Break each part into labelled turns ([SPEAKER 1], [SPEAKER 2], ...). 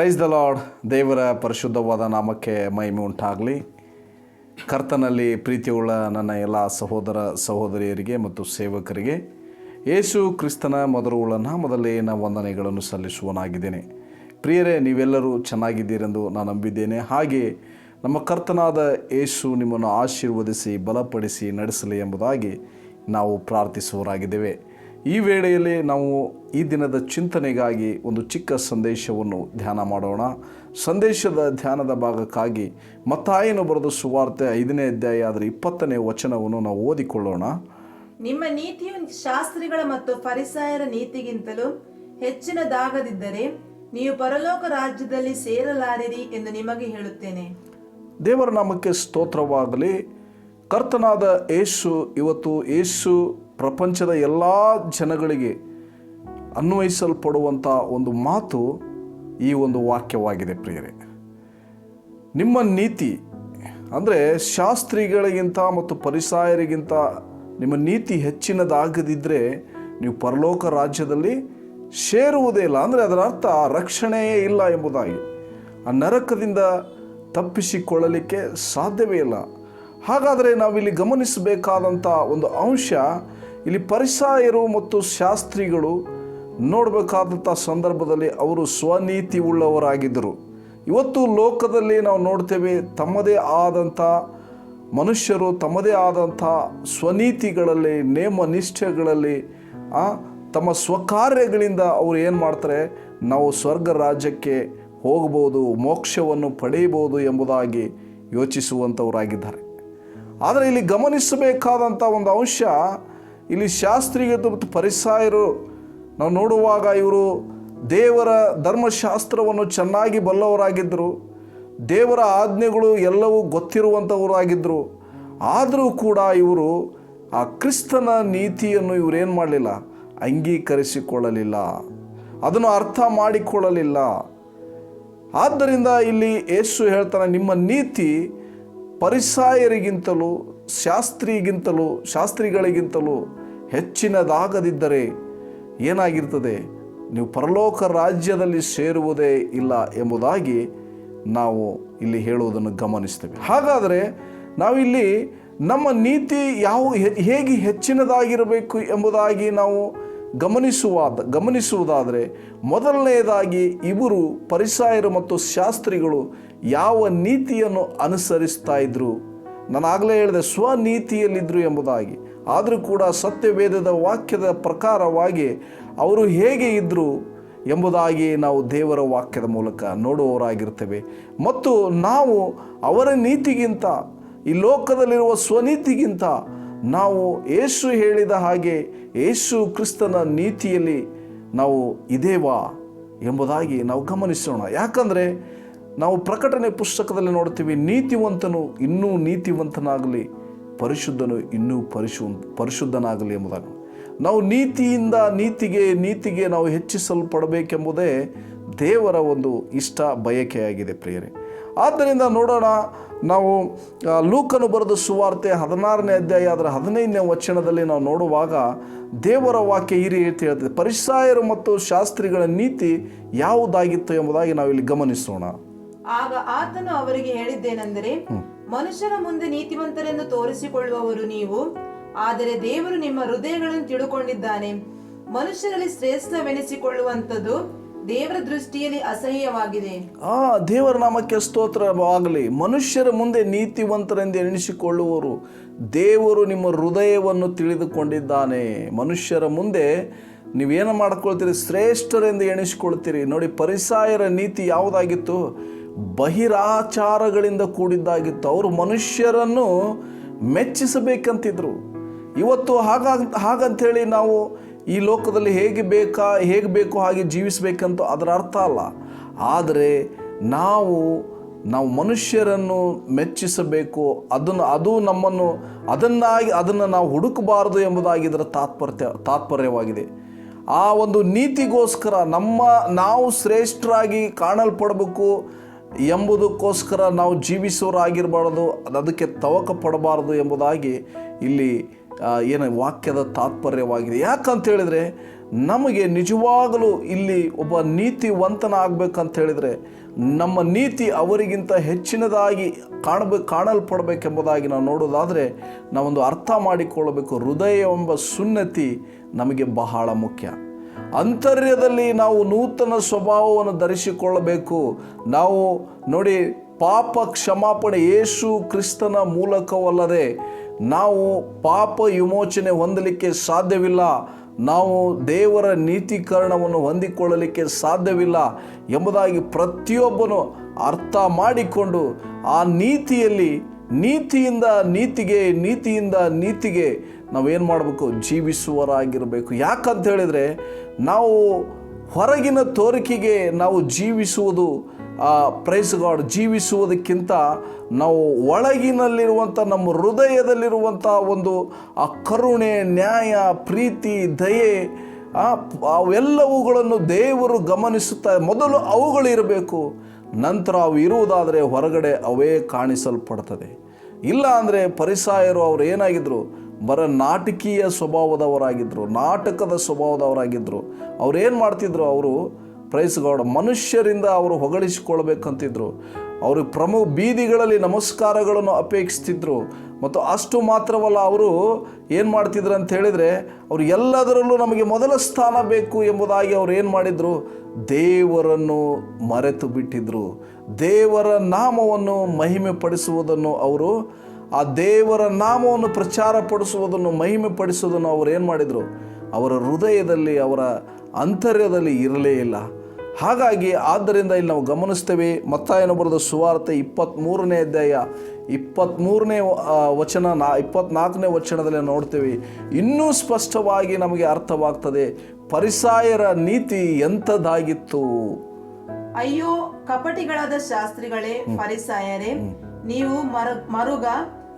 [SPEAKER 1] Praise the lord ದೇವರ ಪರಿಶುದ್ಧವಾದ ನಾಮಕ್ಕೆ ಮಹಿಮೆ ಉಂಟಾಗಲಿ. ಕರ್ತನಲ್ಲಿ ಪ್ರೀತಿಯುಳ್ಳ ನನ್ನ ಎಲ್ಲ ಸಹೋದರ ಸಹೋದರಿಯರಿಗೆ ಮತ್ತು ಸೇವಕರಿಗೆ ಯೇಸು ಕ್ರಿಸ್ತನ ಮೊದಲುಗಳ ನಾಮದಲ್ಲಿ ನಾನು ವಂದನೆಗಳನ್ನು ಸಲ್ಲಿಸುವನಾಗಿದ್ದೇನೆ. ಪ್ರಿಯರೇ, ನೀವೆಲ್ಲರೂ ಚೆನ್ನಾಗಿದ್ದೀರೆಂದು ನಾನು ನಂಬಿದ್ದೇನೆ. ಹಾಗೆ ನಮ್ಮ ಕರ್ತನಾದ ಯೇಸು ನಿಮ್ಮನ್ನು ಆಶೀರ್ವದಿಸಿ, ಬಲಪಡಿಸಿ, ನಡೆಸಲಿ ಎಂಬುದಾಗಿ ನಾವು ಪ್ರಾರ್ಥಿಸುವರಾಗಿದ್ದೇವೆ ಈ ವೇಳೆಯಲ್ಲಿ ನಾವು ಈ ದಿನದ ಚಿಂತನೆಗಾಗಿ ಒಂದು ಚಿಕ್ಕ ಸಂದೇಶವನ್ನು ಧ್ಯಾನ ಮಾಡೋಣ. ಸಂದೇಶದ ಧ್ಯಾನದ ಭಾಗಕ್ಕಾಗಿ ಮತ್ತಾಯನು ಬರೆದ ಸುವಾರ್ತೆ ಐದನೇ ಅಧ್ಯಾಯ ಆದರೆ ಇಪ್ಪತ್ತನೇ ವಚನವನ್ನು ನಾವು ಓದಿಕೊಳ್ಳೋಣ.
[SPEAKER 2] ನಿಮ್ಮ ನೀತಿಯು ಶಾಸ್ತ್ರಿಗಳ ಮತ್ತು ಫರಿಸಾಯರ ನೀತಿಗಿಂತಲೂ ಹೆಚ್ಚಿನದಾಗದಿದ್ದರೆ ನೀವು ಪರಲೋಕ ರಾಜ್ಯದಲ್ಲಿ ಸೇರಲಾರಿರಿ ಎಂದು ನಿಮಗೆ ಹೇಳುತ್ತೇನೆ.
[SPEAKER 1] ದೇವರ ನಾಮಕ್ಕೆ ಸ್ತೋತ್ರವಾಗಲಿ. ಕರ್ತನಾದ ಏಸು ಇವತ್ತು ಏಸು ಪ್ರಪಂಚದ ಎಲ್ಲ ಜನಗಳಿಗೆ ಅನ್ವಯಿಸಲ್ಪಡುವಂಥ ಒಂದು ಮಾತು ಈ ಒಂದು ವಾಕ್ಯವಾಗಿದೆ ಪ್ರಿಯರೇ. ನಿಮ್ಮ ನೀತಿ, ಅಂದರೆ ಶಾಸ್ತ್ರಿಗಳಿಗಿಂತ ಮತ್ತು ಪರಿಸಾಯರಿಗಿಂತ ನಿಮ್ಮ ನೀತಿ ಹೆಚ್ಚಿನದಾಗದಿದ್ದರೆ ನೀವು ಪರಲೋಕ ರಾಜ್ಯದಲ್ಲಿ ಸೇರುವುದೇ ಇಲ್ಲ. ಅಂದರೆ ಅದರ ಅರ್ಥ ರಕ್ಷಣೆಯೇ ಇಲ್ಲ ಎಂಬುದಾಗಿ. ಆ ನರಕದಿಂದ ತಪ್ಪಿಸಿಕೊಳ್ಳಲಿಕ್ಕೆ ಸಾಧ್ಯವೇ ಇಲ್ಲ. ಹಾಗಾದರೆ ನಾವಿಲ್ಲಿ ಗಮನಿಸಬೇಕಾದಂಥ ಒಂದು ಅಂಶ ಇಲ್ಲಿ ಪರಿಸಾಯರು ಮತ್ತು ಶಾಸ್ತ್ರಿಗಳು ನೋಡಬೇಕಾದಂಥ ಸಂದರ್ಭದಲ್ಲಿ ಅವರು ಸ್ವನೀತಿ ಉಳ್ಳವರಾಗಿದ್ದರು ಇವತ್ತು ಲೋಕದಲ್ಲಿ ನಾವು ನೋಡ್ತೇವೆ ತಮ್ಮದೇ ಆದಂಥ ಮನುಷ್ಯರು, ತಮ್ಮದೇ ಆದಂಥ ಸ್ವನೀತಿಗಳಲ್ಲಿ ನೇಮ ನಿಷ್ಠೆಗಳಲ್ಲಿ ತಮ್ಮ ಸ್ವಕಾರ್ಯಗಳಿಂದ ಅವರು ಏನು ಮಾಡ್ತಾರೆ? ನಾವು ಸ್ವರ್ಗ ರಾಜ್ಯಕ್ಕೆ ಹೋಗ್ಬೋದು, ಮೋಕ್ಷವನ್ನು ಪಡೆಯಬಹುದು ಎಂಬುದಾಗಿ ಯೋಚಿಸುವಂಥವರಾಗಿದ್ದಾರೆ. ಆದರೆ ಇಲ್ಲಿ ಗಮನಿಸಬೇಕಾದಂಥ ಒಂದು ಅಂಶ ಇಲ್ಲಿ ಶಾಸ್ತ್ರೀಯತೆ ಮತ್ತು ಪರಿಸಾಯರು ನಾವು ನೋಡುವಾಗ ಇವರು ದೇವರ ಧರ್ಮಶಾಸ್ತ್ರವನ್ನು ಚೆನ್ನಾಗಿ ಬಲ್ಲವರಾಗಿದ್ದರು. ದೇವರ ಆಜ್ಞೆಗಳು ಎಲ್ಲವೂ ಗೊತ್ತಿರುವಂಥವರಾಗಿದ್ದರು. ಆದರೂ ಕೂಡ ಇವರು ಆ ಕ್ರಿಸ್ತನ ನೀತಿಯನ್ನು ಇವರೇನು ಮಾಡಲಿಲ್ಲ? ಅಂಗೀಕರಿಸಿಕೊಳ್ಳಲಿಲ್ಲ. ಅದನ್ನು ಅರ್ಥ ಮಾಡಿಕೊಳ್ಳಲಿಲ್ಲ. ಆದ್ದರಿಂದ ಇಲ್ಲಿ ಯೇಸು ಹೇಳ್ತಾನೆ, ನಿಮ್ಮ ನೀತಿ ಪರಿಸಾಯರಿಗಿಂತಲೂ ಶಾಸ್ತ್ರಿಗಿಂತಲೂ, ಶಾಸ್ತ್ರಿಗಳಿಗಿಂತಲೂ ಹೆಚ್ಚಿನದಾಗದಿದ್ದರೆ ಏನಾಗಿರ್ತದೆ? ನೀವು ಪರಲೋಕ ರಾಜ್ಯದಲ್ಲಿ ಸೇರುವುದೇ ಇಲ್ಲ ಎಂಬುದಾಗಿ ನಾವು ಇಲ್ಲಿ ಹೇಳುವುದನ್ನು ಗಮನಿಸ್ತೇವೆ ಹಾಗಾದರೆ ನಾವಿಲ್ಲಿ ನಮ್ಮ ನೀತಿ ಯಾವ ಹೇಗೆ ಹೆಚ್ಚಿನದಾಗಿರಬೇಕು ಎಂಬುದಾಗಿ ನಾವು ಗಮನಿಸುವಾದ, ಗಮನಿಸುವುದಾದರೆ ಮೊದಲನೆಯದಾಗಿ ಇವರು ಪರಿಸಾಯರು ಮತ್ತು ಶಾಸ್ತ್ರಿಗಳು ಯಾವ ನೀತಿಯನ್ನು ಅನುಸರಿಸ್ತಾ ಇದ್ರು? ನಾನು ಆಗಲೇ ಹೇಳಿದೆ ಸ್ವನೀತಿಯಲ್ಲಿದ್ದರು ಎಂಬುದಾಗಿ. ಆದರೂ ಕೂಡ ಸತ್ಯವೇದದ ವಾಕ್ಯದ ಪ್ರಕಾರವಾಗಿ ಅವರು ಹೇಗೆ ಇದ್ದರು ಎಂಬುದಾಗಿ ನಾವು ದೇವರ ವಾಕ್ಯದ ಮೂಲಕ ನೋಡುವವರಾಗಿರ್ತೇವೆ. ಮತ್ತು ನಾವು ಅವರ ನೀತಿಗಿಂತ, ಈ ಲೋಕದಲ್ಲಿರುವ ಸ್ವನೀತಿಗಿಂತ ನಾವು ಏಸು ಹೇಳಿದ ಹಾಗೆ ಏಸು ಕ್ರಿಸ್ತನ ನೀತಿಯಲ್ಲಿ ನಾವು ಇದೇವಾ ಎಂಬುದಾಗಿ ನಾವು ಗಮನಿಸೋಣ. ಯಾಕಂದರೆ ನಾವು ಪ್ರಕಟಣೆ ಪುಸ್ತಕದಲ್ಲಿ ನೋಡ್ತೀವಿ ನೀತಿವಂತನು ಇನ್ನೂ ನೀತಿವಂತನಾಗಲಿ. ಪರಿಶುದ್ಧನು ಇನ್ನೂ ಪರಿಶು ಪರಿಶುದ್ಧನಾಗಲಿ ಎಂಬುದಾಗಿ. ನಾವು ನೀತಿಯಿಂದ ನೀತಿಗೆ ನೀತಿಗೆ ನಾವು ಹೆಚ್ಚಿಸಲ್ಪಡಬೇಕೆಂಬುದೇ ದೇವರ ಒಂದು ಇಷ್ಟ ಬಯಕೆಯಾಗಿದೆ ಪ್ರಿಯರೇ. ಆದ್ದರಿಂದ ನೋಡೋಣ ನಾವು ಲೂಕನು ಬರೆದ ಸುವಾರ್ತೆ ಹದಿನಾರನೇ ಅಧ್ಯಾಯ ಅದರ ಹದಿನೈದನೇ ವಚನದಲ್ಲಿ ನಾವು ನೋಡುವಾಗ ದೇವರ ವಾಕ್ಯ ಈ ರೀತಿ ಹೇಳ್ತದೆ ಪರಿಸಾಯರು ಮತ್ತು ಶಾಸ್ತ್ರಿಗಳ ನೀತಿ ಯಾವುದಾಗಿತ್ತು ಎಂಬುದಾಗಿ ನಾವು ಇಲ್ಲಿ ಗಮನಿಸೋಣ.
[SPEAKER 2] ಆಗ ಆತನು ಅವರಿಗೆ ಹೇಳಿದ್ದೇನೆಂದರೆ ಮನುಷ್ಯರ ಮುಂದೆ ನೀತಿವಂತರೆಂದು ತೋರಿಸಿಕೊಳ್ಳುವವರು ನೀವು. ಆದರೆ ದೇವರು ನಿಮ್ಮ ಹೃದಯಗಳನ್ನು ತಿಳುಕೊಂಡಿದ್ದಾನೆ. ಮನುಷ್ಯರಲ್ಲಿ ಶ್ರೇಷ್ಠವೆನಿಸಿಕೊಳ್ಳುವಂಥದ್ದು ದೇವರ ದೃಷ್ಟಿಯಲ್ಲಿ ಅಸಹ್ಯವಾಗಿದೆ.
[SPEAKER 1] ಆ, ದೇವರ ನಾಮಕ್ಕೆ ಸ್ತೋತ್ರವಾಗಲಿ ಮನುಷ್ಯರ ಮುಂದೆ ನೀತಿವಂತರೆಂದು ಎಣಿಸಿಕೊಳ್ಳುವರು ದೇವರು ನಿಮ್ಮ ಹೃದಯವನ್ನು ತಿಳಿದುಕೊಂಡಿದ್ದಾನೆ. ಮನುಷ್ಯರ ಮುಂದೆ ನೀವೇನು ಮಾಡ್ಕೊಳ್ತೀರಿ? ಶ್ರೇಷ್ಠರೆಂದು ಎಣಿಸಿಕೊಳ್ತೀರಿ. ನೋಡಿ, ಪರಿಸಾಯರ ನೀತಿ ಯಾವುದಾಗಿತ್ತು? ಬಹಿರಾಚಾರಗಳಿಂದ ಕೂಡಿದ್ದಾಗಿತ್ತು. ಅವರು ಮನುಷ್ಯರನ್ನು ಮೆಚ್ಚಿಸಬೇಕಂತಿದ್ರು. ಇವತ್ತು ಹಾಗ, ಹಾಗಂತೇಳಿ ನಾವು ಈ ಲೋಕದಲ್ಲಿ ಹೇಗೆ ಬೇಕಾ, ಹೇಗೆ ಬೇಕು, ಹಾಗೆ ಜೀವಿಸಬೇಕಂತ ಅದರ ಅರ್ಥ ಅಲ್ಲ. ಆದರೆ ನಾವು ನಾವು ಮನುಷ್ಯರನ್ನು ಮೆಚ್ಚಿಸಬೇಕು. ಅದನ್ನು, ಅದು ನಮ್ಮನ್ನು, ಅದನ್ನಾಗಿ, ಅದನ್ನು ನಾವು ಹುಡುಕಬಾರದು ಎಂಬುದಾಗಿ ಇದರ ತಾತ್ಪರ್ಯ ತಾತ್ಪರ್ಯವಾಗಿದೆ. ಆ ಒಂದು ನೀತಿಗೋಸ್ಕರ ನಮ್ಮ, ನಾವು ಶ್ರೇಷ್ಠರಾಗಿ ಕಾಣಲ್ಪಡಬೇಕು. ಎಂಬುದಕ್ಕೋಸ್ಕರ ನಾವು ಜೀವಿಸುವರಾಗಿರಬಾರ್ದು ಅದಕ್ಕೆ ತವಕ ಪಡಬಾರದು ಎಂಬುದಾಗಿ ಇಲ್ಲಿ ಏನು ವಾಕ್ಯದ ತಾತ್ಪರ್ಯವಾಗಿದೆ. ಯಾಕಂತ ಹೇಳಿದರೆ, ನಮಗೆ ನಿಜವಾಗಲೂ ಇಲ್ಲಿ ಒಬ್ಬ ನೀತಿವಂತನ ಆಗ್ಬೇಕಂತ ಹೇಳಿದರೆ ನಮ್ಮ ನೀತಿ ಅವರಿಗಿಂತ ಹೆಚ್ಚಿನದಾಗಿ ಕಾಣಬೇಕು ಕಾಣಲ್ಪಡಬೇಕೆಂಬುದಾಗಿ ನಾವು ನೋಡೋದಾದರೆ ನಾವೊಂದು ಅರ್ಥ ಮಾಡಿಕೊಳ್ಳಬೇಕು. ಹೃದಯ ಎಂಬ ಸುನ್ನತಿ ನಮಗೆ ಬಹಳ ಮುಖ್ಯ. ಅಂತರ್ಯದಲ್ಲಿ ನಾವು ನೂತನ ಸ್ವಭಾವವನ್ನು ಧರಿಸಿಕೊಳ್ಳಬೇಕು. ನಾವು ನೋಡಿ, ಪಾಪ ಕ್ಷಮಾಪಣೆ ಯೇಸು ಕ್ರಿಸ್ತನ ಮೂಲಕವಲ್ಲದೆ ನಾವು ಪಾಪ ವಿಮೋಚನೆ ಹೊಂದಲಿಕ್ಕೆ ಸಾಧ್ಯವಿಲ್ಲ. ನಾವು ದೇವರ ನೀತೀಕರಣವನ್ನು ಹೊಂದಿಕೊಳ್ಳಲಿಕ್ಕೆ ಸಾಧ್ಯವಿಲ್ಲ ಎಂಬುದಾಗಿ ಪ್ರತಿಯೊಬ್ಬನು ಅರ್ಥ ಮಾಡಿಕೊಂಡು ಆ ನೀತಿಯಲ್ಲಿ ನೀತಿಯಿಂದ ನೀತಿಗೆ ನೀತಿಯಿಂದ ನೀತಿಗೆ ನಾವೇನು ಮಾಡಬೇಕು? ಜೀವಿಸುವರಾಗಿರಬೇಕು ಯಾಕಂತ ಹೇಳಿದರೆ, ನಾವು ಹೊರಗಿನ ತೋರಿಕೆಗೆ ನಾವು ಜೀವಿಸುವುದು ಪ್ರೈಸ್ ಗಾಡ್ ಜೀವಿಸುವುದಕ್ಕಿಂತ ನಾವು ಒಳಗಿನಲ್ಲಿರುವಂಥ ನಮ್ಮ ಹೃದಯದಲ್ಲಿರುವಂಥ ಒಂದು, ಆ ಕರುಣೆ, ನ್ಯಾಯ, ಪ್ರೀತಿ, ದಯೆ ಅವೆಲ್ಲವುಗಳನ್ನು ದೇವರು ಗಮನಿಸುತ್ತಾ, ಮೊದಲು ಅವುಗಳಿರಬೇಕು ನಂತರ ಅವು ಇರುವುದಾದರೆ ಹೊರಗಡೆ ಅವೇ ಕಾಣಿಸಲ್ಪಡ್ತದೆ. ಇಲ್ಲ ಅಂದರೆ ಪರಿಸಾಯರು ಅವರು ಏನಾಗಿದ್ರು ಬರ ನಾಟಕೀಯ ಸ್ವಭಾವದವರಾಗಿದ್ದರು ನಾಟಕದ ಸ್ವಭಾವದವರಾಗಿದ್ದರು ಅವ್ರು ಏನು ಮಾಡ್ತಿದ್ರು ಅವರು? ಪ್ರೈಸ್ ಗೌಡ, ಮನುಷ್ಯರಿಂದ ಅವರು ಹೊಗಳಿಸಿಕೊಳ್ಬೇಕಂತಿದ್ರು. ಅವರು ಪ್ರಮುಖ ಬೀದಿಗಳಲ್ಲಿ ನಮಸ್ಕಾರಗಳನ್ನು ಅಪೇಕ್ಷಿಸ್ತಿದ್ರು. ಮತ್ತು ಅಷ್ಟು ಮಾತ್ರವಲ್ಲ, ಅವರು ಏನು ಮಾಡ್ತಿದ್ರು ಅಂತ ಹೇಳಿದರೆ, ಅವರು ಎಲ್ಲದರಲ್ಲೂ ನಮಗೆ ಮೊದಲ ಸ್ಥಾನ ಬೇಕು ಎಂಬುದಾಗಿ ಅವ್ರು ಏನು ಮಾಡಿದರು? ದೇವರನ್ನು ಮರೆತು ಬಿಟ್ಟಿದ್ರು ದೇವರ ನಾಮವನ್ನು ಮಹಿಮೆ ಪಡಿಸುವುದನ್ನು ಅವರು ಆ ದೇವರ ನಾಮವನ್ನು ಪ್ರಚಾರ ಪಡಿಸುವುದನ್ನು ಮಹಿಮೆ ಪಡಿಸುವುದನ್ನು ಅವರು ಏನು ಮಾಡಿದರು? ಅವರ ಹೃದಯದಲ್ಲಿ ಅವರ ಅಂತರ್ಯದಲ್ಲಿ ಇರಲೇ ಇಲ್ಲ. ಹಾಗಾಗಿ ಆದ್ದರಿಂದ ಇಲ್ಲಿ ನಾವು ಗಮನಿಸ್ತೇವೆ ಮತ್ತಾಯನ ಬರೆದ ಸುವಾರ್ತೆ ಇಪ್ಪತ್ತ್ಮೂರನೇ ಅಧ್ಯಾಯ ಇಪ್ಪತ್ತ್ಮೂರನೇ ವಚನ ನಾ ಇಪ್ಪತ್ನಾಲ್ಕನೇ ವಚನದಲ್ಲಿ ನೋಡ್ತೇವೆ ಇನ್ನೂ ಸ್ಪಷ್ಟವಾಗಿ ನಮಗೆ ಅರ್ಥವಾಗ್ತದೆ ಪರಿಸಾಯರ ನೀತಿ ಎಂಥದ್ದಾಗಿತ್ತು?
[SPEAKER 2] ಅಯ್ಯೋ ಕಪಟಿಗಳಾದ ಶಾಸ್ತ್ರಿಗಳೇ ಪರಿಸಾಯರೇ ನೀವು ಮರ ಮರುಗ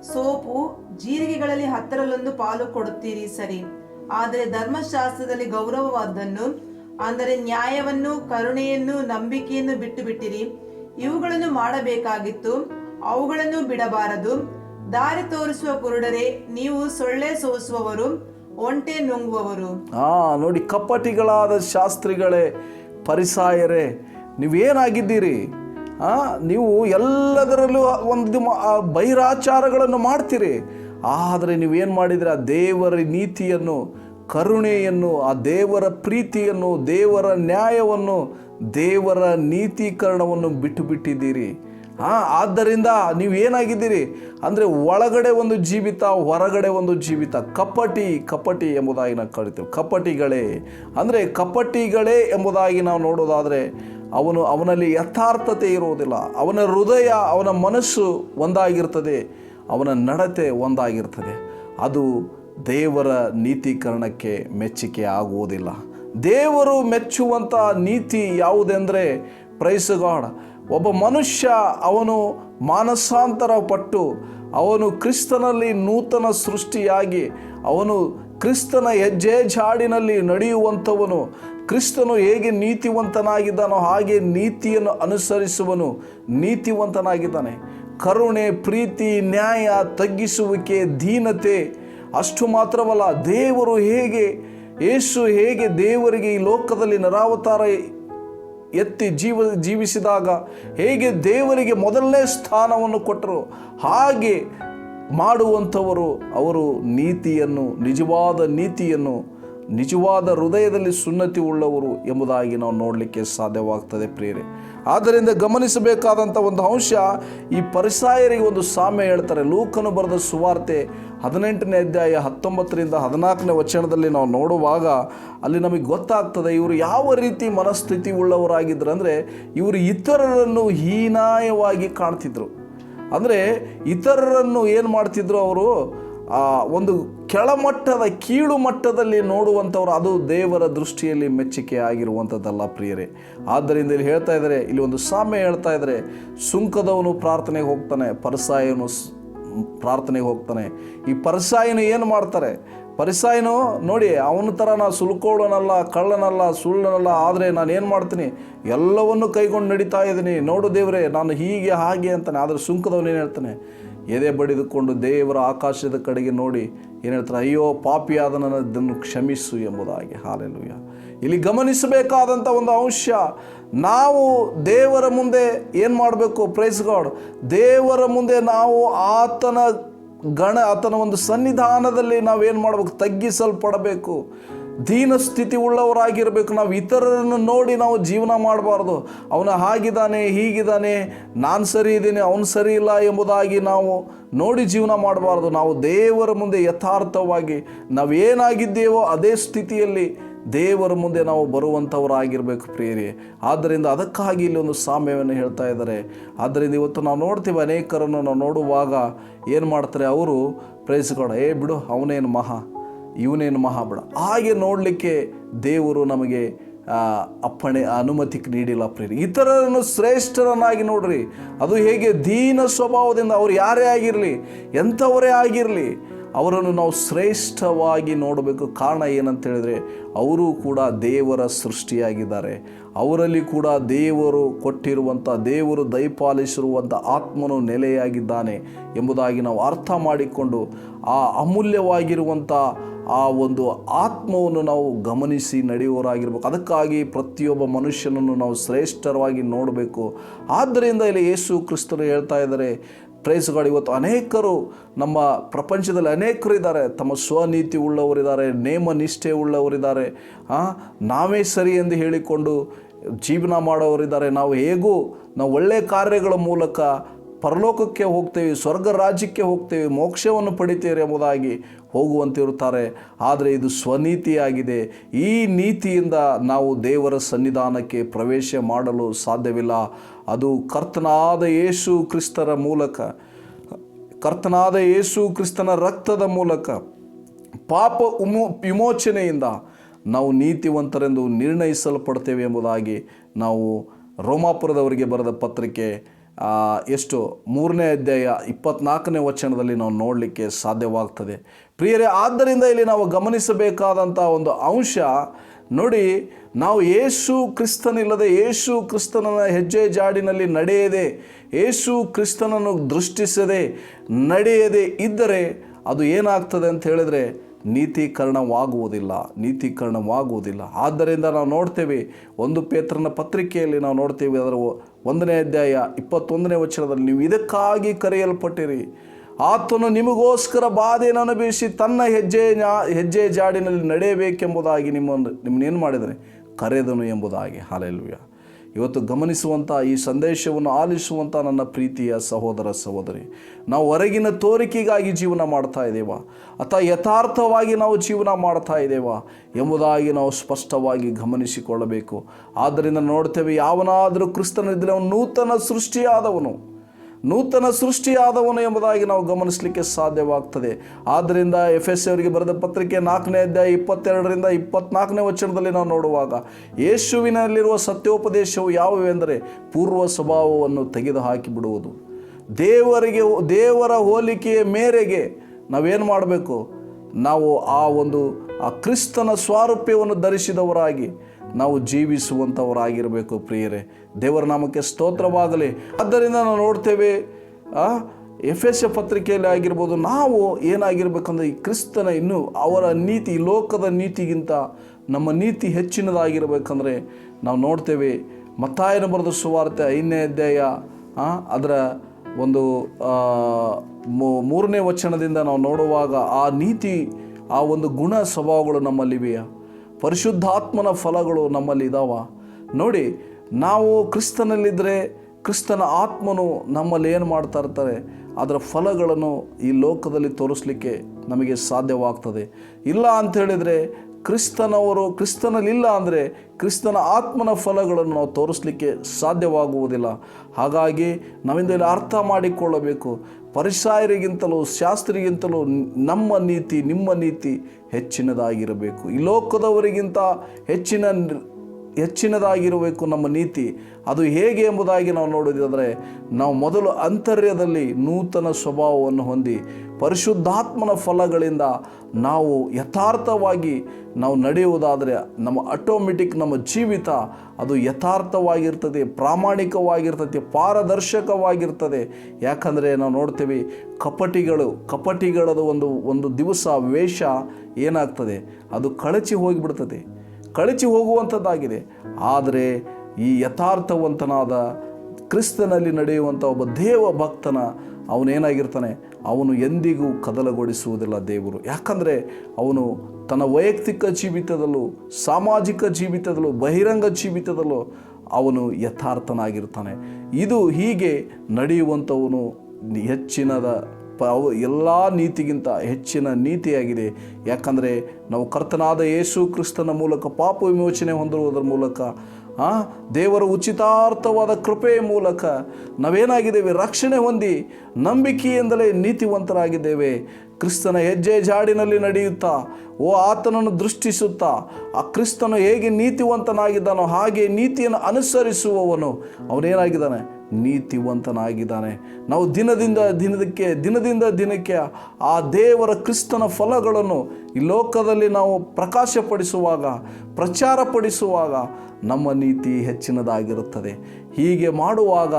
[SPEAKER 2] ಸೋಪು ಜೀರಿಗೆಗಳಲ್ಲಿ ಹತ್ತರಲ್ಲೊಂದು ಪಾಲು ಕೊಡುತ್ತೀರಿ ಸರಿ. ಆದರೆ ಧರ್ಮಶಾಸ್ತ್ರದಲ್ಲಿ ಗೌರವವಾದನ್ನು ಅಂದರೆ ನ್ಯಾಯವನ್ನು, ಕರುಣೆಯನ್ನು, ನಂಬಿಕೆಯನ್ನು ಬಿಟ್ಟು ಬಿಟ್ಟಿರಿ ಇವುಗಳನ್ನು ಮಾಡಬೇಕಾಗಿತ್ತು, ಅವುಗಳನ್ನು ಬಿಡಬಾರದು. ದಾರಿ ತೋರಿಸುವ ಕುರುಡರೆ, ನೀವು ಸೊಳ್ಳೆ ಸೋಸುವವರು, ಒಂಟೆ ನುಂಗುವವರು.
[SPEAKER 1] ಆ, ನೋಡಿ ಕಪಟಿಗಳಾದ ಶಾಸ್ತ್ರಿಗಳೇ, ಪರಿಸಾಯರೇ, ನೀವೇನಾಗಿದ್ದೀರಿ? ನೀವು ಎಲ್ಲದರಲ್ಲೂ ಒಂದು ಬೈರಾಚಾರಗಳನ್ನು ಮಾಡ್ತೀರಿ. ಆದರೆ ನೀವೇನು ಮಾಡಿದರೆ? ಆ ದೇವರ ನೀತಿಯನ್ನು, ಕರುಣೆಯನ್ನು, ಆ ದೇವರ ಪ್ರೀತಿಯನ್ನು, ದೇವರ ನ್ಯಾಯವನ್ನು, ದೇವರ ನೀತೀಕರಣವನ್ನು ಬಿಟ್ಟು ಬಿಟ್ಟಿದ್ದೀರಿ ಆ, ಆದ್ದರಿಂದ ನೀವು ಏನಾಗಿದ್ದೀರಿ? ಅಂದರೆ ಒಳಗಡೆ ಒಂದು ಜೀವಿತ, ಹೊರಗಡೆ ಒಂದು ಜೀವಿತ. ಕಪಟಿ ಕಪಟಿ ಎಂಬುದಾಗಿ ನಾವು ಕರಿತೇವೆ. ಕಪಟಿಗಳೇ. ಅಂದರೆ ಕಪಟಿಗಳೇ ಎಂಬುದಾಗಿ ನಾವು ನೋಡೋದಾದರೆ ಅವನು ಅವನಲ್ಲಿ ಯಥಾರ್ಥತೆ ಇರುವುದಿಲ್ಲ. ಅವನ ಹೃದಯ, ಅವನ ಮನಸ್ಸು ಒಂದಾಗಿರ್ತದೆ. ಅವನ ನಡತೆ ಒಂದಾಗಿರ್ತದೆ. ಅದು ದೇವರ ನೀತೀಕರಣಕ್ಕೆ ಮೆಚ್ಚುಗೆ ಆಗುವುದಿಲ್ಲ. ದೇವರು ಮೆಚ್ಚುವಂಥ ನೀತಿ ಯಾವುದೆಂದರೆ ಪ್ರೈಸ್ ಗಾಡ್ ಒಬ್ಬ ಮನುಷ್ಯ ಅವನು ಮಾನಸಾಂತರ ಪಟ್ಟು ಅವನು ಕ್ರಿಸ್ತನಲ್ಲಿ ನೂತನ ಸೃಷ್ಟಿಯಾಗಿ, ಅವನು ಕ್ರಿಸ್ತನ ಹೆಜ್ಜೆ ಜಾಡಿನಲ್ಲಿ ನಡೆಯುವಂಥವನು ಕ್ರಿಸ್ತನು ಹೇಗೆ ನೀತಿವಂತನಾಗಿದ್ದಾನೋ ಹಾಗೆ ನೀತಿಯನ್ನು ಅನುಸರಿಸುವನು ನೀತಿವಂತನಾಗಿದ್ದಾನೆ. ಕರುಣೆ, ಪ್ರೀತಿ, ನ್ಯಾಯ ತಗ್ಗಿಸುವಿಕೆ, ದೀನತೆ ಅಷ್ಟು ಮಾತ್ರವಲ್ಲ, ದೇವರು ಹೇಗೆ, ಯೇಸು ಹೇಗೆ ದೇವರಿಗೆ ಈ ಲೋಕದಲ್ಲಿ ನರಾವತಾರ ಎತ್ತಿ ಜೀವ, ಜೀವಿಸಿದಾಗ ಹೇಗೆ ದೇವರಿಗೆ ಮೊದಲನೇ ಸ್ಥಾನವನ್ನು ಕೊಟ್ಟರು ಹಾಗೆ ಮಾಡುವಂಥವರು ಅವರು ನೀತಿಯನ್ನು, ನಿಜವಾದ ನೀತಿಯನ್ನು ನಿಜವಾದ ಹೃದಯದಲ್ಲಿ ಸುನ್ನತಿ ಉಳ್ಳವರು ಎಂಬುದಾಗಿ ನಾವು ನೋಡಲಿಕ್ಕೆ ಸಾಧ್ಯವಾಗ್ತದೆ ಪ್ರಿಯರೇ. ಆದ್ದರಿಂದ ಗಮನಿಸಬೇಕಾದಂಥ ಒಂದು ಅಂಶ, ಈ ಪರಿಸಾಯರಿಗೆ ಒಂದು ಸಾಮ್ಯ ಹೇಳ್ತಾರೆ. ಲೂಕನು ಬರೆದ ಸುವಾರ್ತೆ ಹದಿನೆಂಟನೇ ಅಧ್ಯಾಯ ಹತ್ತೊಂಬತ್ತರಿಂದ ಹದಿನಾಲ್ಕನೇ ವಚನದಲ್ಲಿ ನಾವು ನೋಡುವಾಗ ಅಲ್ಲಿ ನಮಗೆ ಗೊತ್ತಾಗ್ತದೆ, ಇವರು ಯಾವ ರೀತಿ ಮನಸ್ಥಿತಿ ಉಳ್ಳವರಾಗಿದ್ರು ಅಂದರೆ, ಇವರು ಇತರರನ್ನು ಹೀನಾಯವಾಗಿ ಕಾಣ್ತಿದ್ರು. ಅಂದರೆ ಇತರರನ್ನು ಏನು ಮಾಡ್ತಿದ್ರು ಅವರು? ಒಂದು ಕೆಳಮಟ್ಟದ ಕೀಳು ಮಟ್ಟದಲ್ಲಿ ನೋಡುವಂಥವ್ರು ಅದು ದೇವರ ದೃಷ್ಟಿಯಲ್ಲಿ ಮೆಚ್ಚುಗೆ ಆಗಿರುವಂಥದ್ದಲ್ಲ ಪ್ರಿಯರೇ. ಆದ್ದರಿಂದ ಇಲ್ಲಿ ಹೇಳ್ತಾ ಇದ್ದಾರೆ, ಇಲ್ಲಿ ಒಂದು ಸಾಮ್ಯ ಹೇಳ್ತಾ ಇದ್ದಾರೆ, ಸುಂಕದವನು ಪ್ರಾರ್ಥನೆಗೆ ಹೋಗ್ತಾನೆ, ಪರಸಾಯನು ಪ್ರಾರ್ಥನೆಗೆ ಹೋಗ್ತಾನೆ. ಈ ಪರಸಾಯನು ಏನು ಮಾಡ್ತಾರೆ? ಪರಿಸಾಯನು ನೋಡಿ, ಅವನ ಥರ ನಾನು ಸುಲ್ಕೋಳನಲ್ಲ, ಕಳ್ಳನಲ್ಲ, ಸುಳ್ಳನಲ್ಲ, ಆದರೆ ನಾನು ಏನು ಮಾಡ್ತೀನಿ? ಎಲ್ಲವನ್ನು ಕೈಗೊಂಡು ನಡೀತಾ ಇದ್ದೀನಿ. ನೋಡು ದೇವರೇ, ನಾನು ಹೀಗೆ ಹಾಗೆ ಅಂತಾನೆ, ಆದರೆ ಸುಂಕದವನು ಏನು ಹೇಳ್ತಾನೆ? ಎದೆ ಬಡಿದುಕೊಂಡು ದೇವರ ಆಕಾಶದ ಕಡೆಗೆ ನೋಡಿ ಏನು ಹೇಳ್ತಾರೆ, ಅಯ್ಯೋ, ಪಾಪಿಯಾದ ನನ್ನದನ್ನು ಕ್ಷಮಿಸು ಎಂಬುದಾಗಿ. ಹಾಲೆಲುಯ್ಯ ಇಲ್ಲಿ ಗಮನಿಸಬೇಕಾದಂಥ ಒಂದು ಅಂಶ, ನಾವು ದೇವರ ಮುಂದೆ ಏನು ಮಾಡಬೇಕು? ಪ್ರೈಸ್ ಗಾಡ್ ದೇವರ ಮುಂದೆ ನಾವು ಆತನ ಗಣ, ಆತನ ಒಂದು ಸನ್ನಿಧಾನದಲ್ಲಿ ನಾವೇನು ಮಾಡಬೇಕು? ತಗ್ಗಿಸಲ್ಪಡಬೇಕು. ದೀನ ಸ್ಥಿತಿ ಉಳ್ಳವರಾಗಿರಬೇಕು ನಾವು ಇತರರನ್ನು ನೋಡಿ ನಾವು ಜೀವನ ಮಾಡಬಾರ್ದು. ಅವನು ಹಾಗಿದ್ದಾನೆ, ಹೀಗಿದ್ದಾನೆ, ನಾನು ಸರಿ ಇದ್ದೀನಿ, ಅವನು ಸರಿ ಇಲ್ಲ ಎಂಬುದಾಗಿ ನಾವು ನೋಡಿ ಜೀವನ ಮಾಡಬಾರ್ದು. ನಾವು ದೇವರ ಮುಂದೆ ಯಥಾರ್ಥವಾಗಿ ನಾವೇನಾಗಿದ್ದೇವೋ ಅದೇ ಸ್ಥಿತಿಯಲ್ಲಿ ದೇವರ ಮುಂದೆ ನಾವು ಬರುವಂಥವರಾಗಿರಬೇಕು ಪ್ರಿಯರಿ. ಆದ್ದರಿಂದ ಅದಕ್ಕಾಗಿ ಇಲ್ಲಿ ಒಂದು ಸಾಮ್ಯವನ್ನು ಹೇಳ್ತಾ ಇದ್ದಾರೆ. ಆದ್ದರಿಂದ ಇವತ್ತು ನಾವು ನೋಡ್ತೀವಿ ಅನೇಕರನ್ನು ನಾವು ನೋಡುವಾಗ ಏನು ಮಾಡ್ತಾರೆ ಅವರು? ಪ್ರೈಸ್ಕೊಡ ಏ ಬಿಡು, ಅವನೇನು ಮಹಾ. ಇವನೇನು ಮಹಾಬಡ ಹಾಗೆ ನೋಡಲಿಕ್ಕೆ ದೇವರು ನಮಗೆ ಅಪ್ಪಣೆ, ಅನುಮತಿ ನೀಡಿಲ್ಲ ಪ್ರೇರಿ ಇತರರನ್ನು ಶ್ರೇಷ್ಠರನ್ನಾಗಿ ನೋಡ್ರಿ. ಅದು ಹೇಗೆ ದೀನ ಸ್ವಭಾವದಿಂದ ಅವರು ಯಾರೇ ಆಗಿರಲಿ, ಎಂಥವರೇ ಆಗಿರಲಿ, ಅವರನ್ನು ನಾವು ಶ್ರೇಷ್ಠವಾಗಿ ನೋಡಬೇಕು. ಕಾರಣ ಏನಂತ ಹೇಳಿದ್ರೆ, ಅವರು ಕೂಡ ದೇವರ ಸೃಷ್ಟಿಯಾಗಿದ್ದಾರೆ. ಅವರಲ್ಲಿ ಕೂಡ ದೇವರು ಕೊಟ್ಟಿರುವಂಥ, ದೇವರು ದಯಪಾಲಿಸಿರುವಂಥ ಆತ್ಮನು ನೆಲೆಯಾಗಿದ್ದಾನೆ ಎಂಬುದಾಗಿ ನಾವು ಅರ್ಥ ಮಾಡಿಕೊಂಡು, ಆ ಅಮೂಲ್ಯವಾಗಿರುವಂಥ ಆ ಒಂದು ಆತ್ಮವನ್ನು ನಾವು ಗಮನಿಸಿ ನಡೆಯುವವರಾಗಿರ್ಬೇಕು. ಅದಕ್ಕಾಗಿ ಪ್ರತಿಯೊಬ್ಬ ಮನುಷ್ಯನನ್ನು ನಾವು ಶ್ರೇಷ್ಠರವಾಗಿ ನೋಡಬೇಕು. ಆದ್ದರಿಂದ ಇಲ್ಲಿ ಯೇಸು ಕ್ರಿಸ್ತರು ಹೇಳ್ತಾ ಇದ್ದಾರೆ ಪ್ರೈಸ್ಗಳು ಇವತ್ತು ಅನೇಕರು ನಮ್ಮ ಪ್ರಪಂಚದಲ್ಲಿ ಅನೇಕರು ಇದ್ದಾರೆ. ತಮ್ಮ ಸ್ವನೀತಿ ಉಳ್ಳವರಿದ್ದಾರೆ ನೇಮ ನಿಷ್ಠೆ ಉಳ್ಳವರಿದ್ದಾರೆ ನಾವೇ ಸರಿ ಎಂದು ಹೇಳಿಕೊಂಡು ಜೀವನ ಮಾಡೋರಿದ್ದಾರೆ ನಾವು ಹೇಗೂ ನಾವು ಒಳ್ಳೆಯ ಕಾರ್ಯಗಳ ಮೂಲಕ ಪರಲೋಕಕ್ಕೆ ಹೋಗ್ತೇವೆ, ಸ್ವರ್ಗ ರಾಜ್ಯಕ್ಕೆ ಹೋಗ್ತೇವೆ, ಮೋಕ್ಷವನ್ನು ಪಡಿತೇವೆ ಎಂಬುದಾಗಿ ಹೋಗುವಂತಿರುತ್ತಾರೆ. ಆದರೆ ಇದು ಸ್ವನೀತಿಯಾಗಿದೆ. ಈ ನೀತಿಯಿಂದ ನಾವು ದೇವರ ಸನ್ನಿಧಾನಕ್ಕೆ ಪ್ರವೇಶ ಮಾಡಲು ಸಾಧ್ಯವಿಲ್ಲ. ಅದು ಕರ್ತನಾದ ಯೇಸು ಕ್ರಿಸ್ತರ ಮೂಲಕ, ಕರ್ತನಾದ ಯೇಸು ಕ್ರಿಸ್ತನ ರಕ್ತದ ಮೂಲಕ, ಪಾಪ ಉಮೋ, ವಿಮೋಚನೆಯಿಂದ ನಾವು ನೀತಿವಂತರೆಂದು ನಿರ್ಣಯಿಸಲ್ಪಡ್ತೇವೆ ಎಂಬುದಾಗಿ ನಾವು ರೋಮಾಪುರದವರಿಗೆ ಬರೆದ ಪತ್ರಿಕೆ ಎಷ್ಟು? ಮೂರನೇ ಅಧ್ಯಾಯ ಇಪ್ಪತ್ನಾಲ್ಕನೇ ವಚನದಲ್ಲಿ ನಾವು ನೋಡಲಿಕ್ಕೆ ಸಾಧ್ಯವಾಗ್ತದೆ. ಪ್ರಿಯರೇ, ಆದ್ದರಿಂದ ಇಲ್ಲಿ ನಾವು ಗಮನಿಸಬೇಕಾದಂಥ ಒಂದು ಅಂಶ, ನೋಡಿ, ನಾವು ಯೇಸು ಕ್ರಿಸ್ತನಿಲ್ಲದೆ ಯೇಸು ಕ್ರಿಸ್ತನ ಹೆಜ್ಜೆ ಜಾಡಿನಲ್ಲಿ ನಡೆಯದೆ, ಯೇಸು ಕ್ರಿಸ್ತನನ್ನು ದೃಷ್ಟಿಸದೆ ನಡೆಯದೆ ಇದ್ದರೆ ಅದು ಏನಾಗ್ತದೆ ಅಂತ ಹೇಳಿದ್ರೆ ನೀತೀಕರಣವಾಗುವುದಿಲ್ಲ ನೀತೀಕರಣವಾಗುವುದಿಲ್ಲ. ಆದ್ದರಿಂದ ನಾವು ನೋಡ್ತೇವೆ, ಒಂದು ಪೇತ್ರನ ಪತ್ರಿಕೆಯಲ್ಲಿ ನಾವು ನೋಡ್ತೇವೆ, ಅದರ ಒಂದನೇ ಅಧ್ಯಾಯ ಇಪ್ಪತ್ತೊಂದನೇ ವಚನದಲ್ಲಿ ನೀವು ಇದಕ್ಕಾಗಿ ಕರೆಯಲ್ಪಟ್ಟಿರಿ. ಆತನು ನಿಮಗೋಸ್ಕರ ಬಾಧೆಯನ್ನು ಅನುಭವಿಸಿ ತನ್ನ ಹೆಜ್ಜೆ ಹೆಜ್ಜೆ ಜಾಡಿನಲ್ಲಿ ನಡೆಯಬೇಕೆಂಬುದಾಗಿ ನಿಮ್ಮನ್ನು, ನಿಮ್ಮನ್ನೇನು ಮಾಡಿದರೆ ಕರೆದನು ಎಂಬುದಾಗಿ. ಹಾಲೆಲುಯ್ಯ. ಇವತ್ತು ಗಮನಿಸುವಂಥ ಈ ಸಂದೇಶವನ್ನು ಆಲಿಸುವಂಥ ನನ್ನ ಪ್ರೀತಿಯ ಸಹೋದರ ಸಹೋದರಿ, ನಾವು ಹೊರಗಿನ ತೋರಿಕೆಗಾಗಿ ಜೀವನ ಮಾಡ್ತಾ ಇದ್ದೇವಾ? ಅಥವಾ ಯಥಾರ್ಥವಾಗಿ ನಾವು ಜೀವನ ಮಾಡ್ತಾ ಇದ್ದೇವಾ ಎಂಬುದಾಗಿ ನಾವು ಸ್ಪಷ್ಟವಾಗಿ ಗಮನಿಸಿಕೊಳ್ಳಬೇಕು. ಆದ್ದರಿಂದ ನೋಡ್ತೇವೆ, ಯಾವನಾದರೂ ಕ್ರಿಸ್ತನಿದ್ದರೆ ಅವನು ನೂತನ ಸೃಷ್ಟಿಯಾದವನು. ನೂತನ ಸೃಷ್ಟಿಯಾದವನು ಎಂಬುದಾಗಿ ನಾವು ಗಮನಿಸಲಿಕ್ಕೆ ಸಾಧ್ಯವಾಗ್ತದೆ. ಆದ್ದರಿಂದ ಎಫ್ ಎಸ್ ಅವರಿಗೆ ಬರೆದ ಪತ್ರಿಕೆ ನಾಲ್ಕನೇ ಅಧ್ಯಾಯ ಇಪ್ಪತ್ತೆರಡರಿಂದ ಇಪ್ಪತ್ನಾಲ್ಕನೇ ವಚನದಲ್ಲಿ ನಾವು ನೋಡುವಾಗ, ಯೇಸುವಿನಲ್ಲಿರುವ ಸತ್ಯೋಪದೇಶವು ಯಾವುವೆಂದರೆ ಪೂರ್ವ ಸ್ವಭಾವವನ್ನು ತೆಗೆದು ಹಾಕಿಬಿಡುವುದು ದೇವರಿಗೆ, ದೇವರ ಹೋಲಿಕೆಯ ಮೇರೆಗೆ ನಾವೇನು ಮಾಡಬೇಕು? ನಾವು ಆ ಒಂದು, ಆ ಕ್ರಿಸ್ತನ ಸ್ವಾರೂಪ್ಯವನ್ನು ಧರಿಸಿದವರಾಗಿ ನಾವು ಜೀವಿಸುವಂಥವರಾಗಿರಬೇಕು ಪ್ರಿಯರೇ. ದೇವರ ನಾಮಕ್ಕೆ ಸ್ತೋತ್ರವಾಗಲಿ. ಆದ್ದರಿಂದ ನಾವು ನೋಡ್ತೇವೆ ಎಫ್ ಎಸ್ ಎ ಪತ್ರಿಕೆಯಲ್ಲಿ ಆಗಿರ್ಬೋದು, ನಾವು ಏನಾಗಿರ್ಬೇಕಂದ್ರೆ ಈ ಕ್ರಿಸ್ತನ ಇನ್ನು ಅವರ ನೀತಿ ಲೋಕದ ನೀತಿಗಿಂತ ನಮ್ಮ ನೀತಿ ಹೆಚ್ಚಿನದಾಗಿರ್ಬೇಕಂದ್ರೆ ನಾವು ನೋಡ್ತೇವೆ, ಮತ್ತಾಯನ ಬರೆದ ಸುವಾರ್ತೆ ಐದನೇ ಅಧ್ಯಾಯ ಅದರ ಒಂದು ಮೂರನೇ ವಚನದಿಂದ ನಾವು ನೋಡುವಾಗ ಆ ನೀತಿ, ಆ ಒಂದು ಗುಣ ಸ್ವಭಾವಗಳು ನಮ್ಮಲ್ಲಿವೆಯಾ? ಪರಿಶುದ್ಧಾತ್ಮನ ಫಲಗಳು ನಮ್ಮಲ್ಲಿ ಇದಾವ. ನೋಡಿ, ನಾವು ಕ್ರಿಸ್ತನಲ್ಲಿದ್ದರೆ ಕ್ರಿಸ್ತನ ಆತ್ಮನು ನಮ್ಮಲ್ಲಿ ಏನು ಮಾಡ್ತಾ ಇರ್ತಾರೆ? ಅದರ ಫಲಗಳನ್ನು ಈ ಲೋಕದಲ್ಲಿ ತೋರಿಸ್ಲಿಕ್ಕೆ ನಮಗೆ ಸಾಧ್ಯವಾಗ್ತದೆ. ಇಲ್ಲ ಅಂತ ಹೇಳಿದರೆ ಕ್ರಿಸ್ತನವರು ಕ್ರಿಸ್ತನಲ್ಲಿಲ್ಲ ಅಂದರೆ ಕ್ರಿಸ್ತನ ಆತ್ಮನ ಫಲಗಳನ್ನು ನಾವು ತೋರಿಸ್ಲಿಕ್ಕೆ ಸಾಧ್ಯವಾಗುವುದಿಲ್ಲ. ಹಾಗಾಗಿ ನಾವಿಂದ ಅರ್ಥ ಮಾಡಿಕೊಳ್ಳಬೇಕು. ಪರಿಸಾಯರಿಗಿಂತಲೂ ಶಾಸ್ತ್ರಿಗಿಂತಲೂ ನಮ್ಮ ನೀತಿ, ನಿಮ್ಮ ನೀತಿ ಹೆಚ್ಚಿನದಾಗಿರಬೇಕು. ಈ ಲೋಕದವರಿಗಿಂತ ಹೆಚ್ಚಿನ ಹೆಚ್ಚಿನದಾಗಿರಬೇಕು ನಮ್ಮ ನೀತಿ. ಅದು ಹೇಗೆ ಎಂಬುದಾಗಿ ನಾವು ನೋಡೋದಾದರೆ ನಾವು ಮೊದಲು ಅಂತರ್ಯದಲ್ಲಿ ನೂತನ ಸ್ವಭಾವವನ್ನು ಹೊಂದಿ, ಪರಿಶುದ್ಧಾತ್ಮನ ಫಲಗಳಿಂದ ನಾವು ಯಥಾರ್ಥವಾಗಿ ನಾವು ನಡೆಯುವುದಾದರೆ, ನಮ್ಮ ಆಟೋಮೆಟಿಕ್ ನಮ್ಮ ಜೀವಿತ ಅದು ಯಥಾರ್ಥವಾಗಿರ್ತದೆ, ಪ್ರಾಮಾಣಿಕವಾಗಿರ್ತದೆ, ಪಾರದರ್ಶಕವಾಗಿರ್ತದೆ. ಯಾಕಂದರೆ ನಾವು ನೋಡ್ತೇವೆ, ಕಪಟಿಗಳು ಕಪಟಿಗಳದು ಒಂದು ಒಂದು ದಿವಸ ವೇಷ ಏನಾಗ್ತದೆ, ಅದು ಕಳಚಿ ಹೋಗಿಬಿಡ್ತದೆ. ಕಳಚಿ ಹೋಗುವಂಥದ್ದಾಗಿದೆ. ಆದರೆ ಈ ಯಥಾರ್ಥವಂತನಾದ ಕ್ರಿಸ್ತನಲ್ಲಿ ನಡೆಯುವಂಥ ಒಬ್ಬ ದೇವ ಭಕ್ತನ ಅವನೇನಾಗಿರ್ತಾನೆ, ಅವನು ಎಂದಿಗೂ ಕದಲಗೊಳಿಸುವುದಿಲ್ಲ ದೇವರು. ಯಾಕಂದರೆ ಅವನು ತನ್ನ ವೈಯಕ್ತಿಕ ಜೀವಿತದಲ್ಲೂ, ಸಾಮಾಜಿಕ ಜೀವಿತದಲ್ಲೂ, ಬಹಿರಂಗ ಜೀವಿತದಲ್ಲೂ ಅವನು ಯಥಾರ್ಥನಾಗಿರ್ತಾನೆ. ಇದು ಹೀಗೆ ನಡೆಯುವಂಥವನು ಹೆಚ್ಚಿನದ ಪ ಎಲ್ಲ ನೀತಿಗಿಂತ ಹೆಚ್ಚಿನ ನೀತಿಯಾಗಿದೆ. ಯಾಕಂದರೆ ನಾವು ಕರ್ತನಾದ ಯೇಸು ಕ್ರಿಸ್ತನ ಮೂಲಕ ಪಾಪ ವಿಮೋಚನೆ ಹೊಂದಿರುವುದರ ಮೂಲಕ ದೇವರ ಉಚಿತಾರ್ಥವಾದ ಕೃಪೆಯ ಮೂಲಕ ನಾವೇನಾಗಿದ್ದೇವೆ? ರಕ್ಷಣೆ ಹೊಂದಿ ನಂಬಿಕೆಯಿಂದಲೇ ನೀತಿವಂತರಾಗಿದ್ದೇವೆ. ಕ್ರಿಸ್ತನ ಹೆಜ್ಜೆ ಜಾಡಿನಲ್ಲಿ ನಡೆಯುತ್ತಾ, ಓ, ಆತನನ್ನು ದೃಷ್ಟಿಸುತ್ತಾ, ಆ ಕ್ರಿಸ್ತನು ಹೇಗೆ ನೀತಿವಂತನಾಗಿದ್ದಾನೋ ಹಾಗೆ ನೀತಿಯನ್ನು ಅನುಸರಿಸುವವನು ಅವನೇನಾಗಿದ್ದಾನೆ? ನೀತಿವಂತನಾಗಿದ್ದಾನೆ. ನಾವು ದಿನದಿಂದ ದಿನದಕ್ಕೆ ದಿನದಿಂದ ದಿನಕ್ಕೆ ಆ ದೇವರ ಕ್ರಿಸ್ತನ ಫಲಗಳನ್ನು ಈ ಲೋಕದಲ್ಲಿ ನಾವು ಪ್ರಕಾಶಪಡಿಸುವಾಗ, ಪ್ರಚಾರಪಡಿಸುವಾಗ ನಮ್ಮ ನೀತಿ ಹೆಚ್ಚಿನದಾಗಿರುತ್ತದೆ. ಹೀಗೆ ಮಾಡುವಾಗ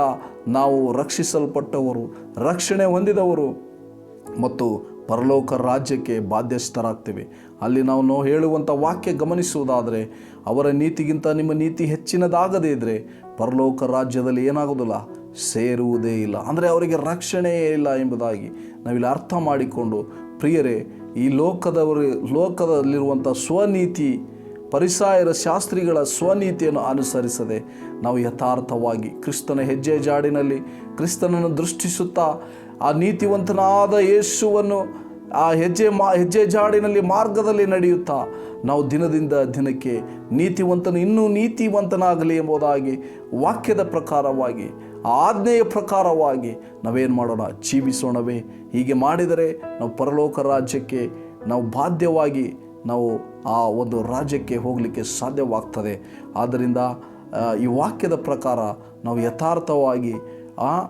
[SPEAKER 1] ನಾವು ರಕ್ಷಿಸಲ್ಪಟ್ಟವರು, ರಕ್ಷಣೆ ಹೊಂದಿದವರು ಮತ್ತು ಪರಲೋಕ ರಾಜ್ಯಕ್ಕೆ ಬಾಧ್ಯಸ್ಥರಾಗ್ತೇವೆ. ಅಲ್ಲಿ ನಾವು ಹೇಳುವಂಥ ವಾಕ್ಯ ಗಮನಿಸುವುದಾದರೆ ಅವರ ನೀತಿಗಿಂತ ನಿಮ್ಮ ನೀತಿ ಹೆಚ್ಚಿನದಾಗದೇ ಇದ್ದರೆ ಪರಲೋಕ ರಾಜ್ಯದಲ್ಲಿ ಏನಾಗೋದಿಲ್ಲ, ಸೇರುವುದೇ ಇಲ್ಲ. ಅಂದರೆ ಅವರಿಗೆ ರಕ್ಷಣೆಯೇ ಇಲ್ಲ ಎಂಬುದಾಗಿ ನಾವಿಲ್ಲಿ ಅರ್ಥ ಮಾಡಿಕೊಂಡು, ಪ್ರಿಯರೇ, ಈ ಲೋಕದವರು, ಲೋಕದಲ್ಲಿರುವಂಥ ಸ್ವನೀತಿ, ಪರಿಸಾಯರ ಶಾಸ್ತ್ರಿಗಳ ಸ್ವನೀತಿಯನ್ನು ಅನುಸರಿಸದೆ ನಾವು ಯಥಾರ್ಥವಾಗಿ ಕ್ರಿಸ್ತನ ಹೆಜ್ಜೆ ಜಾಡಿನಲ್ಲಿ, ಕ್ರಿಸ್ತನನ್ನು ದೃಷ್ಟಿಸುತ್ತಾ ಆ ನೀತಿವಂತನಾದ ಯೇಸುವನ್ನು ಆ ಹೆಜ್ಜೆ ಮಾ, ಹೆಜ್ಜೆ ಜಾಡಿನಲ್ಲಿ ಮಾರ್ಗದಲ್ಲಿ ನಡೆಯುತ್ತಾ ನಾವು ದಿನದಿಂದ ದಿನಕ್ಕೆ ನೀತಿವಂತನು ಇನ್ನೂ ನೀತಿವಂತನಾಗಲಿ ಎಂಬುದಾಗಿ ವಾಕ್ಯದ ಪ್ರಕಾರವಾಗಿ, ಆಜ್ಞೆಯ ಪ್ರಕಾರವಾಗಿ ನಾವೇನು ಮಾಡೋಣ? ಜೀವಿಸೋಣವೇ. ಹೀಗೆ ಮಾಡಿದರೆ ನಾವು ಪರಲೋಕ ರಾಜ್ಯಕ್ಕೆ ನಾವು ಬಾಧ್ಯವಾಗಿ ನಾವು ಆ ಒಂದು ರಾಜ್ಯಕ್ಕೆ ಹೋಗಲಿಕ್ಕೆ ಸಾಧ್ಯವಾಗ್ತದೆ. ಆದ್ದರಿಂದ ಈ ವಾಕ್ಯದ ಪ್ರಕಾರ ನಾವು ಯಥಾರ್ಥವಾಗಿ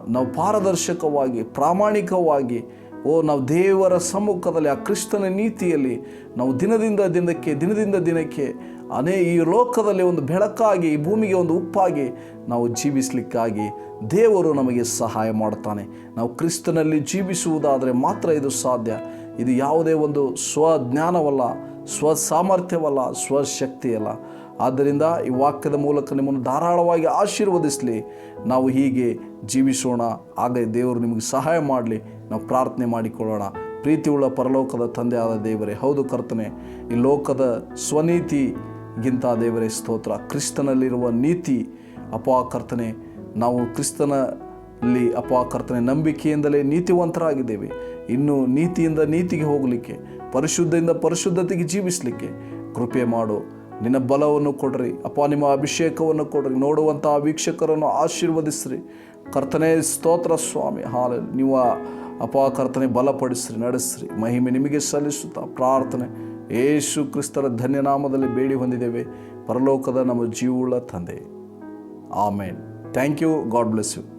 [SPEAKER 1] ನಾವು ಪಾರದರ್ಶಕವಾಗಿ, ಪ್ರಾಮಾಣಿಕವಾಗಿ ಓ, ನಾವು ದೇವರ ಸಮ್ಮುಖದಲ್ಲಿ, ಆ ಕ್ರಿಸ್ತನ ನೀತಿಯಲ್ಲಿ, ನಾವು ದಿನದಿಂದ ದಿನಕ್ಕೆ ದಿನದಿಂದ ದಿನಕ್ಕೆ ಅನೇ ಈ ಲೋಕದಲ್ಲಿ ಒಂದು ಬೆಳಕಾಗಿ, ಈ ಭೂಮಿಗೆ ಒಂದು ಉಪ್ಪಾಗಿ ನಾವು ಜೀವಿಸಲಿಕ್ಕಾಗಿ ದೇವರು ನಮಗೆ ಸಹಾಯ ಮಾಡ್ತಾನೆ. ನಾವು ಕ್ರಿಸ್ತನಲ್ಲಿ ಜೀವಿಸುವುದಾದರೆ ಮಾತ್ರ ಇದು ಸಾಧ್ಯ. ಇದು ಯಾವುದೇ ಒಂದು ಸ್ವಜ್ಞಾನವಲ್ಲ ಸ್ವ ಸಾಮರ್ಥ್ಯವಲ್ಲ ಸ್ವಶಕ್ತಿಯಲ್ಲ. ಆದ್ದರಿಂದ ಈ ವಾಕ್ಯದ ಮೂಲಕ ನಿಮ್ಮನ್ನು ಧಾರಾಳವಾಗಿ ಆಶೀರ್ವದಿಸಲಿ. ನಾವು ಹೀಗೆ ಜೀವಿಸೋಣ. ಆಗ ದೇವರು ನಿಮಗೆ ಸಹಾಯ ಮಾಡಲಿ. ನಾವು ಪ್ರಾರ್ಥನೆ ಮಾಡಿಕೊಳ್ಳೋಣ. ಪ್ರೀತಿಯುಳ್ಳ ಪರಲೋಕದ ತಂದೆಯಾದ ದೇವರೇ, ಹೌದು ಕರ್ತನೆ, ಈ ಲೋಕದ ಸ್ವನೀತಿಗಿಂತ ದೇವರೇ ಸ್ತೋತ್ರ. ಕ್ರಿಸ್ತನಲ್ಲಿರುವ ನೀತಿ ಅಪಾಕರ್ತನೆ ನಾವು ಕ್ರಿಸ್ತನಲ್ಲಿ ಅಪಾಕರ್ತನೆ ನಂಬಿಕೆಯಿಂದಲೇ ನೀತಿವಂತರಾಗಿದ್ದೇವೆ. ಇನ್ನು ನೀತಿಯಿಂದ ನೀತಿಗೆ ಹೋಗಲಿಕ್ಕೆ, ಪರಿಶುದ್ಧದಿಂದ ಪರಿಶುದ್ಧತೆಗೆ ಜೀವಿಸಲಿಕ್ಕೆ ಕೃಪೆ ಮಾಡು. ನಿನ್ನ ಬಲವನ್ನು ಕೊಡ್ರಿ ಅಪ್ಪ ನಿಮ್ಮ ಅಭಿಷೇಕವನ್ನು ಕೊಡ್ರಿ ನೋಡುವಂಥ ವೀಕ್ಷಕರನ್ನು ಆಶೀರ್ವದಿಸ್ರಿ. ಕರ್ತನೇ, ಸ್ತೋತ್ರ ಸ್ವಾಮಿ ಹಾಲ ನೀವು ಅಪ್ಪ ಕರ್ತನೆ ಬಲಪಡಿಸ್ರಿ, ನಡೆಸ್ರಿ. ಮಹಿಮೆ ನಿಮಗೆ ಸಲ್ಲಿಸುತ್ತಾ ಪ್ರಾರ್ಥನೆ. ಯೇಸು ಕ್ರಿಸ್ತರ ಧನ್ಯನಾಮದಲ್ಲಿ ಬೇಡಿ ಹೊಂದಿದ್ದೇವೆ. ಪರಲೋಕದ ನಮ್ಮ ಜೀವವುಳ್ಳ ತಂದೆ. Amen. Thank you. God bless you.